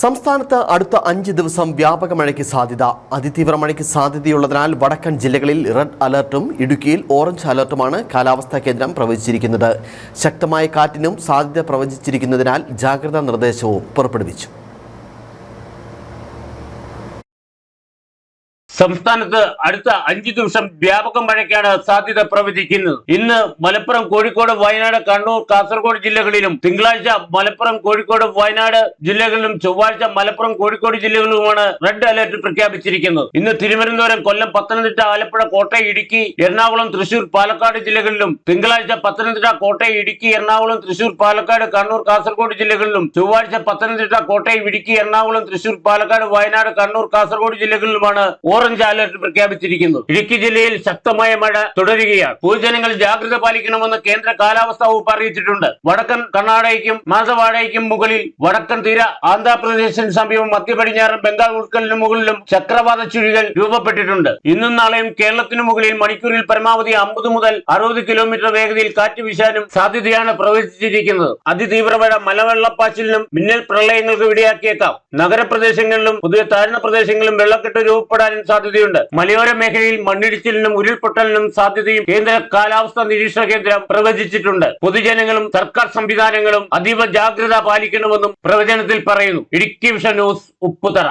സംസ്ഥാനത്ത് അടുത്ത അഞ്ച് ദിവസം വ്യാപക മഴയ്ക്ക് സാധ്യത. അതിതീവ്ര മഴയ്ക്ക് സാധ്യതയുള്ളതിനാൽ വടക്കൻ ജില്ലകളിൽ റെഡ് അലർട്ടും ഇടുക്കിയിൽ ഓറഞ്ച് അലർട്ടുമാണ് കാലാവസ്ഥാ കേന്ദ്രം പ്രവചിച്ചിരിക്കുന്നത്. ശക്തമായ കാറ്റിനും സാധ്യത പ്രവചിച്ചിരിക്കുന്നതിനാൽ ജാഗ്രതാ നിർദ്ദേശവും പുറപ്പെടുവിച്ചു. സംസ്ഥാനത്ത് അടുത്ത അഞ്ചു ദിവസം വ്യാപക മഴയ്ക്കാണ് സാധ്യത പ്രവചിക്കുന്നത്. ഇന്ന് മലപ്പുറം കോഴിക്കോട് വയനാട് കണ്ണൂർ കാസർഗോഡ് ജില്ലകളിലും തിങ്കളാഴ്ച മലപ്പുറം കോഴിക്കോട് വയനാട് ജില്ലകളിലും ചൊവ്വാഴ്ച മലപ്പുറം കോഴിക്കോട് ജില്ലകളിലുമാണ് റെഡ് അലർട്ട് പ്രഖ്യാപിച്ചിരിക്കുന്നത്. ഇന്ന് തിരുവനന്തപുരം കൊല്ലം പത്തനംതിട്ട ആലപ്പുഴ കോട്ടയം ഇടുക്കി എറണാകുളം തൃശൂർ പാലക്കാട് ജില്ലകളിലും തിങ്കളാഴ്ച പത്തനംതിട്ട കോട്ടയം ഇടുക്കി എറണാകുളം തൃശൂർ പാലക്കാട് കണ്ണൂർ കാസർഗോഡ് ജില്ലകളിലും ചൊവ്വാഴ്ച പത്തനംതിട്ട കോട്ടയം ഇടുക്കി എറണാകുളം തൃശൂർ പാലക്കാട് വയനാട് കണ്ണൂർ കാസർഗോഡ് ജില്ലകളിലുമാണ് ഓറഞ്ച് അലർട്ട് പ്രഖ്യാപിച്ചിരിക്കുന്നു. ഇടുക്കി ജില്ലയിൽ ശക്തമായ മഴ തുടരുകയാണ്. പൊതുജനങ്ങൾ ജാഗ്രത പാലിക്കണമെന്ന് കേന്ദ്ര കാലാവസ്ഥാ വകുപ്പ് അറിയിച്ചിട്ടുണ്ട്. വടക്കൻ കർണാടകയ്ക്കും മാസവാഴയ്ക്കും മുകളിൽ വടക്കൻ തീര ആന്ധ്രാപ്രദേശിന് സമീപം മധ്യ പടിഞ്ഞാറൻ ബംഗാൾ ഉൾക്കലിന് മുകളിലും ചക്രവാത ചുഴികൾ രൂപപ്പെട്ടിട്ടുണ്ട്. ഇന്നും നാളെയും കേരളത്തിനു മുകളിൽ മണിക്കൂറിൽ പരമാവധി അമ്പത് മുതൽ അറുപത് കിലോമീറ്റർ വേഗതയിൽ കാറ്റ് വീശാനും സാധ്യതയാണ് പ്രവചിച്ചിരിക്കുന്നത്. അതിതീവ്ര മഴ മലവെള്ളപ്പാച്ചിലിനും മിന്നൽ പ്രളയങ്ങൾക്ക് ഇടയാക്കിയേക്കാം. നഗരപ്രദേശങ്ങളിലും പുതിയ താഴ്ന്ന പ്രദേശങ്ങളിലും വെള്ളക്കെട്ട് രൂപപ്പെടാനും സാധ്യതയുണ്ട്. മലയോര മേഖലയിൽ മണ്ണിടിച്ചിലിനും ഉരുൾപൊട്ടലിനും സാധ്യതയും കേന്ദ്ര കാലാവസ്ഥാ നിരീക്ഷണ കേന്ദ്രം പ്രവചിച്ചിട്ടുണ്ട്. പൊതുജനങ്ങളും സർക്കാർ സംവിധാനങ്ങളും അതീവ ജാഗ്രത പാലിക്കണമെന്നും പ്രവചനത്തിൽ പറയുന്നു. Idukki vision news Upputhara.